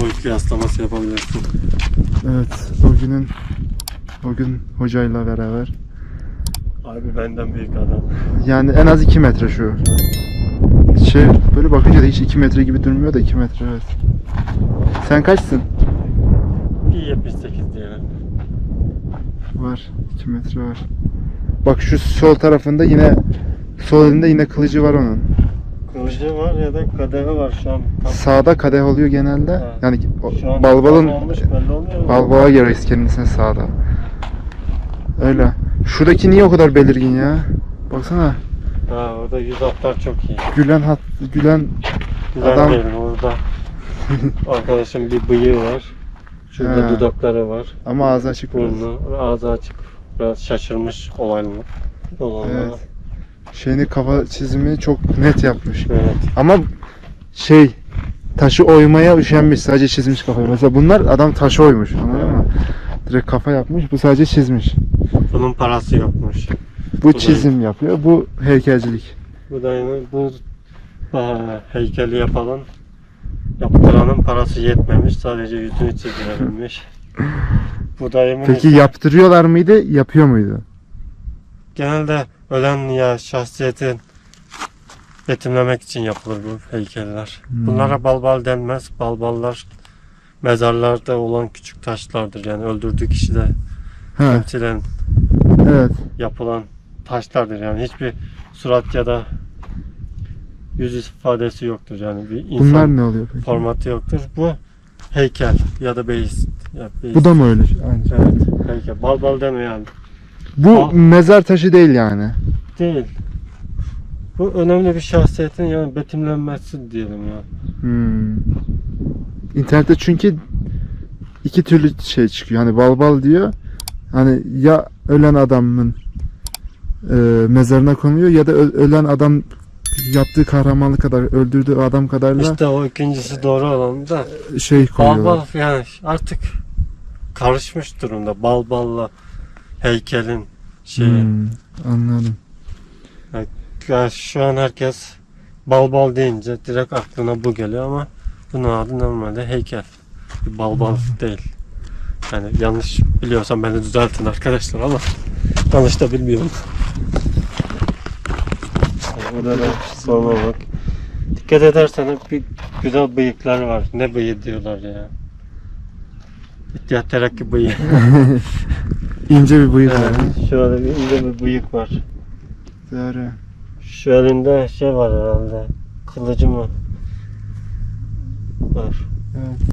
boy kıyaslaması yapabilirsin. Evet, o günün o gün hocayla beraber. Abi benden büyük adam. Yani en az 2 metre şu. Şey böyle bakınca da hiç 2 metre gibi durmuyor da 2 metre evet. Sen kaçsın? Bir 78 diyelim. Var. 2 metre var. Bak şu sol tarafında yine sol elinde yine kılıcı var onun. Kılıcı var ya da kadehi var şu an. Tam Sağda kadeh oluyor genelde. Ha. Yani o- balbalın balbala göre kendisine sağda. Öyle. Şuradaki niye o kadar belirgin ya? Baksana. Ha orada yüz hatlar çok iyi. Gülen hat gülen Güzel Adam- değil orada. Arkadaşım bir bıyığı var. Şurada Ha. dudakları var. ama ağzı açık. Burnu, ağzı açık. Biraz şaşırmış olaylı. Olanlar. Evet. Şeyini kafa çizimi çok net yapmış. Evet. Ama şey taşı oymaya üşenmiş sadece çizmiş kafayı. Mesela bunlar adam taşı oymuş anladın mı? Direkt kafa yapmış bu sadece çizmiş. Bunun parası yokmuş. Bu da- çizim yapıyor bu heykelcilik. Bu da yine bu aa, heykeli yapan yaptıranın parası yetmemiş. Sadece yüzünü çizdirebilmiş. Bu dayımın Peki yaptırıyorlar mıydı yapıyor muydu? genelde ölen ya şahsiyetin betimlemek için yapılır bu heykeller. Hmm. Bunlara balbal denmez. Balballar mezarlarda olan küçük taşlardır. Yani öldürdüğü kişide Ha, temsilen evet. yapılan taşlardır. Yani hiçbir surat ya da yüz ifadesi yoktur. Yani bir insan Bunlar ne oluyor peki? formatı yoktur. Bu heykel ya da beist. Ya beist. Bu da mı öyle? Aynı. şey. Evet, heykel. Balbal deme yani. Bu Aa. mezar taşı değil yani. Değil. Bu önemli bir şahsiyetin yani betimlenmesi diyelim ya. Hmm. İnternette çünkü iki türlü şey çıkıyor. Hani bal bal diyor. Hani ya ölen adamın e, mezarına konuyor ya da ö- ölen adam yaptığı kahramanlık kadar öldürdüğü adam kadarla İşte o ikincisi doğru olan da şey bal koyuyorlar. bal yani artık karışmış durumda. Bal balla heykelin şeyi. Hmm, anladım. Ya şu an herkes bal bal deyince direkt aklına bu geliyor ama bunun adı normalde heykel. Bir Bal bal değil. Yani yanlış biliyorsam beni düzeltin arkadaşlar ama yanlış da bilmiyorum. Burada da sorma bak. Dikkat edersen bir güzel bıyıklar var. Ne bıyığı diyorlar ya. İhtiyat terakki bıyığı. İnce bir bıyık var. Evet, şöyle bir ince bir bıyık var. Doğru. Şu elinde şey var herhalde. Kılıcı mı? Var. Evet.